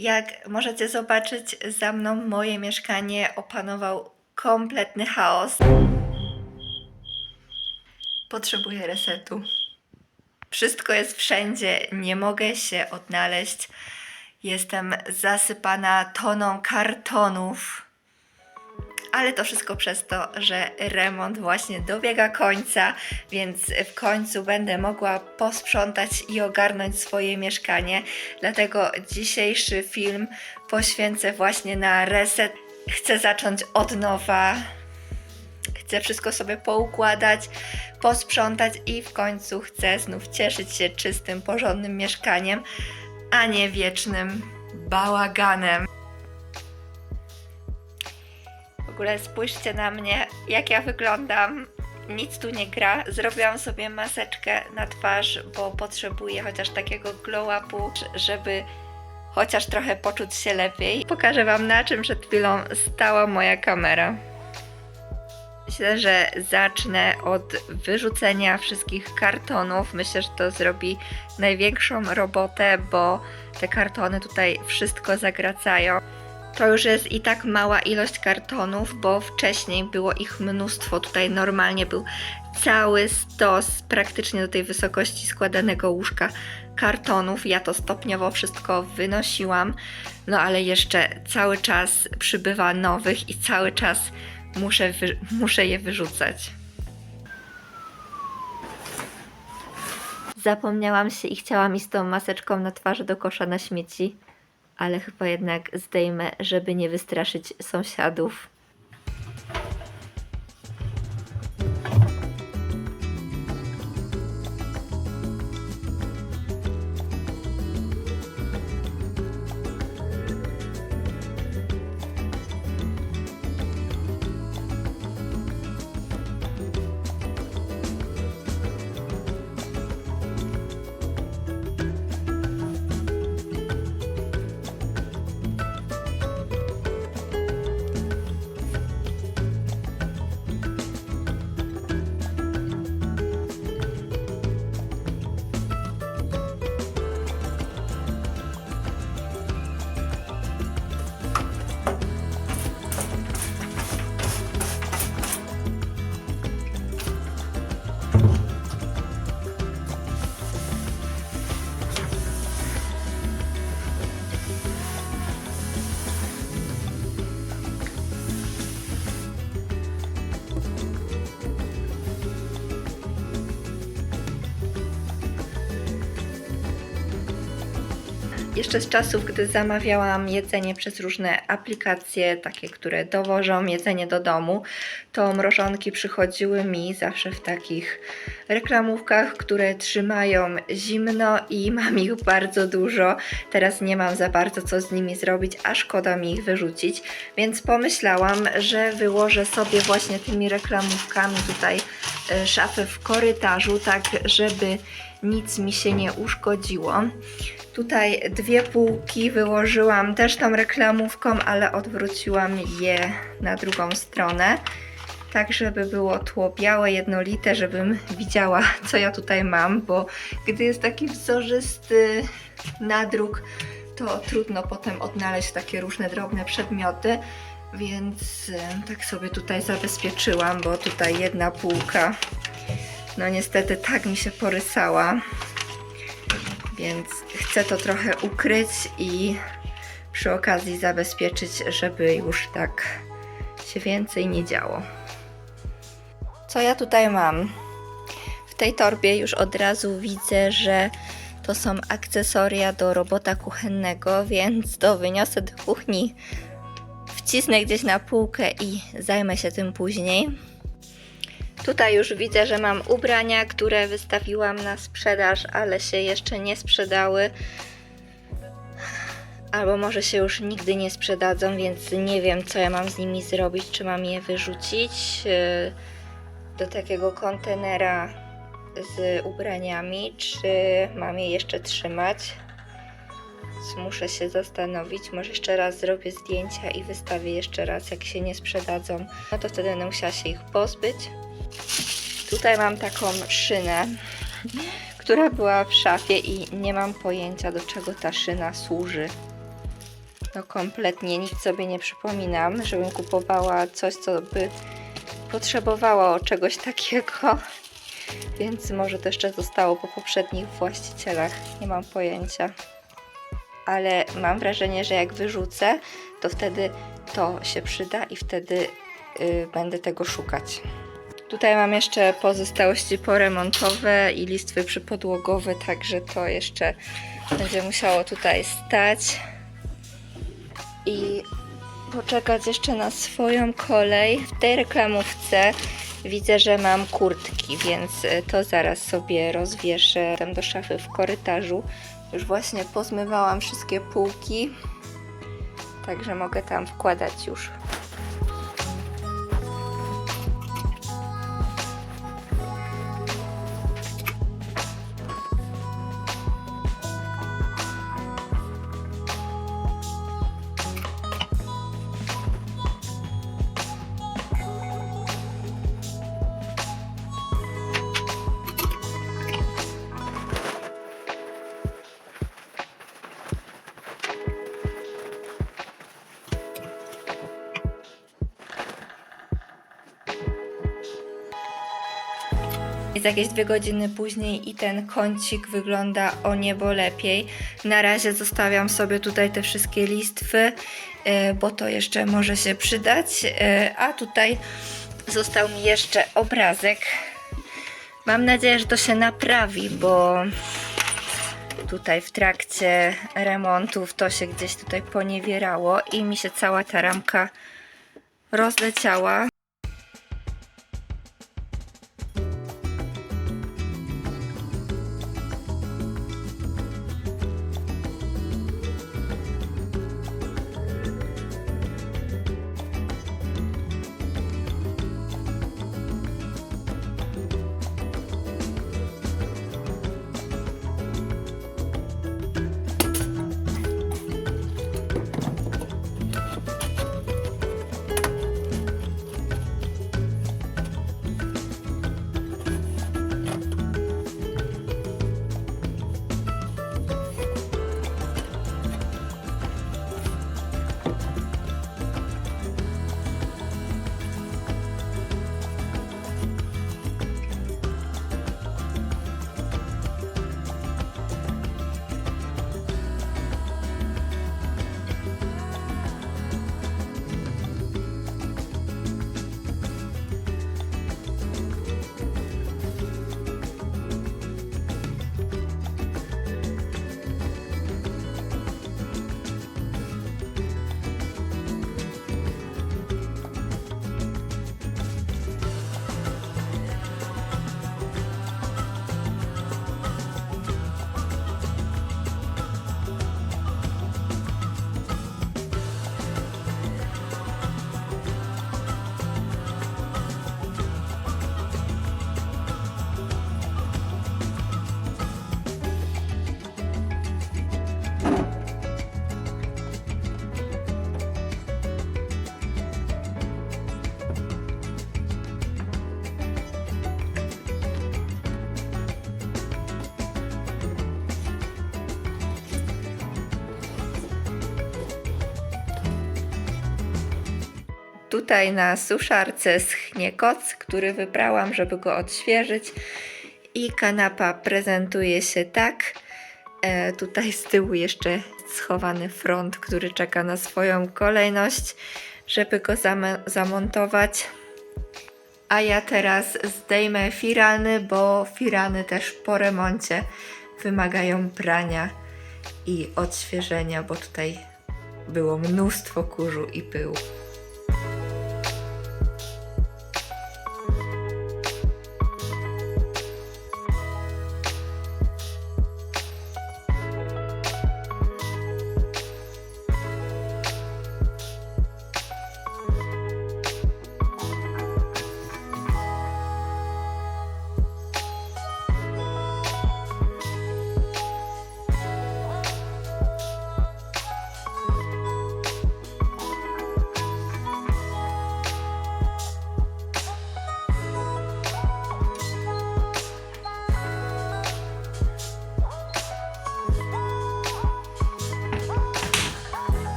Jak możecie zobaczyć, za mną moje mieszkanie opanował kompletny chaos. Potrzebuję resetu. Wszystko jest wszędzie, nie mogę się odnaleźć. Jestem zasypana toną kartonów. Ale to wszystko przez to, że remont właśnie dobiega końca, więc w końcu będę mogła posprzątać i ogarnąć swoje mieszkanie. Dlatego dzisiejszy film poświęcę właśnie na reset. Chcę zacząć od nowa. Chcę wszystko sobie poukładać, posprzątać i w końcu chcę znów cieszyć się czystym, porządnym mieszkaniem, a nie wiecznym bałaganem. Ogóle spójrzcie na mnie, jak ja wyglądam. Nic tu nie gra. Zrobiłam sobie maseczkę na twarz, bo potrzebuję chociaż takiego glow-upu, żeby chociaż trochę poczuć się lepiej. Pokażę Wam na czym przed chwilą stała moja kamera. Myślę, że zacznę od wyrzucenia wszystkich kartonów. Myślę, że to zrobi największą robotę, bo te kartony tutaj wszystko zagracają. To już jest i tak mała ilość kartonów, bo wcześniej było ich mnóstwo. Tutaj normalnie był cały stos, praktycznie do tej wysokości składanego łóżka kartonów. Ja to stopniowo wszystko wynosiłam, no ale jeszcze cały czas przybywa nowych i cały czas muszę, muszę je wyrzucać. Zapomniałam się i chciałam iść z tą maseczką na twarzy do kosza na śmieci, ale chyba jednak zdejmę, żeby nie wystraszyć sąsiadów. Jeszcze z czasów, gdy zamawiałam jedzenie przez różne aplikacje, takie, które dowożą jedzenie do domu, to mrożonki przychodziły mi zawsze w takich reklamówkach, które trzymają zimno i mam ich bardzo dużo. Teraz nie mam za bardzo co z nimi zrobić, a szkoda mi ich wyrzucić, więc pomyślałam, że wyłożę sobie właśnie tymi reklamówkami tutaj szafę w korytarzu, tak żeby nic mi się nie uszkodziło. Tutaj dwie półki wyłożyłam też tą reklamówką, ale odwróciłam je na drugą stronę. Tak, żeby było tło białe, jednolite, żebym widziała, co ja tutaj mam, bo gdy jest taki wzorzysty nadruk, to trudno potem odnaleźć takie różne drobne przedmioty, więc e, tak sobie tutaj zabezpieczyłam, bo tutaj jedna półka, no niestety tak mi się porysała, więc chcę to trochę ukryć i przy okazji zabezpieczyć, żeby już tak się więcej nie działo. Co ja tutaj mam? W tej torbie już od razu widzę, że to są akcesoria do robota kuchennego, więc to wyniosę do kuchni, wcisnę gdzieś na półkę i zajmę się tym później. Tutaj już widzę, że mam ubrania, które wystawiłam na sprzedaż, ale się jeszcze nie sprzedały. Albo może się już nigdy nie sprzedadzą, więc nie wiem, co ja mam z nimi zrobić. Czy mam je wyrzucić yy, do takiego kontenera z ubraniami, czy mam je jeszcze trzymać. Muszę się zastanowić. Może jeszcze raz zrobię zdjęcia i wystawię jeszcze raz, jak się nie sprzedadzą. No to wtedy będę musiała się ich pozbyć. Tutaj mam taką szynę, która była w szafie i nie mam pojęcia do czego ta szyna służy. No kompletnie nic sobie nie przypominam, żebym kupowała coś, co by potrzebowało czegoś takiego. Więc może to jeszcze zostało po poprzednich właścicielach, nie mam pojęcia. Ale mam wrażenie, że jak wyrzucę, to wtedy to się przyda i wtedy y, będę tego szukać. Tutaj mam jeszcze pozostałości poremontowe i listwy przypodłogowe, także to jeszcze będzie musiało tutaj stać i poczekać jeszcze na swoją kolej. W tej reklamówce widzę, że mam kurtki, więc y, to zaraz sobie rozwieszę tam do szafy w korytarzu. Już właśnie pozmywałam wszystkie półki, także mogę tam wkładać już Jest jakieś dwie godziny później i ten kącik wygląda o niebo lepiej. Na razie zostawiam sobie tutaj te wszystkie listwy, e, bo to jeszcze może się przydać. E, A tutaj został mi jeszcze obrazek. Mam nadzieję, że to się naprawi, bo tutaj w trakcie remontów to się gdzieś tutaj poniewierało i mi się cała ta ramka rozleciała. Tutaj na suszarce schnie koc, który wybrałam, żeby go odświeżyć. I kanapa prezentuje się tak. E, tutaj z tyłu jeszcze schowany front, który czeka na swoją kolejność, żeby go zam- zamontować. A ja teraz zdejmę firany, bo firany też po remoncie wymagają prania i odświeżenia, bo tutaj było mnóstwo kurzu i pyłu.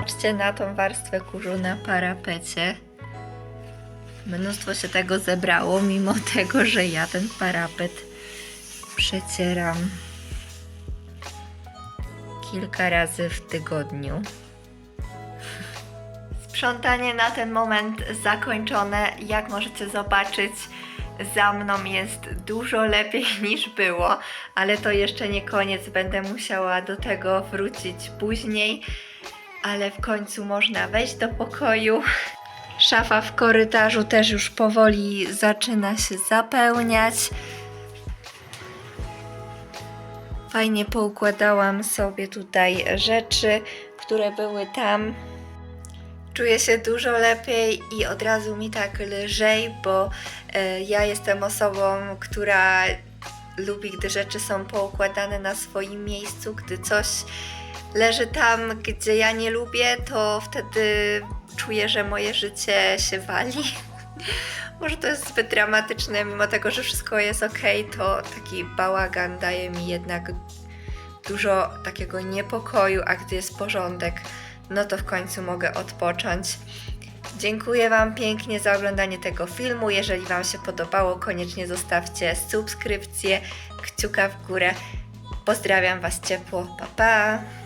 Spójrzcie na tą warstwę kurzu na parapecie. Mnóstwo się tego zebrało, mimo tego, że ja ten parapet przecieram kilka razy w tygodniu. Sprzątanie na ten moment zakończone. Jak możecie zobaczyć, za mną jest dużo lepiej niż było, ale to jeszcze nie koniec. Będę musiała do tego wrócić później, ale w końcu można wejść do pokoju. Szafa w korytarzu też już powoli zaczyna się zapełniać. Fajnie poukładałam sobie tutaj rzeczy, które były tam. Czuję się dużo lepiej i od razu mi tak lżej, bo e, ja jestem osobą, która lubi, gdy rzeczy są poukładane na swoim miejscu, gdy coś leży tam, gdzie ja nie lubię, to wtedy czuję, że moje życie się wali. Może to jest zbyt dramatyczne, mimo tego, że wszystko jest ok, to taki bałagan daje mi jednak dużo takiego niepokoju, a gdy jest porządek, no to w końcu mogę odpocząć. Dziękuję Wam pięknie za oglądanie tego filmu. Jeżeli Wam się podobało, koniecznie zostawcie subskrypcję, kciuka w górę. Pozdrawiam Was ciepło. Pa pa!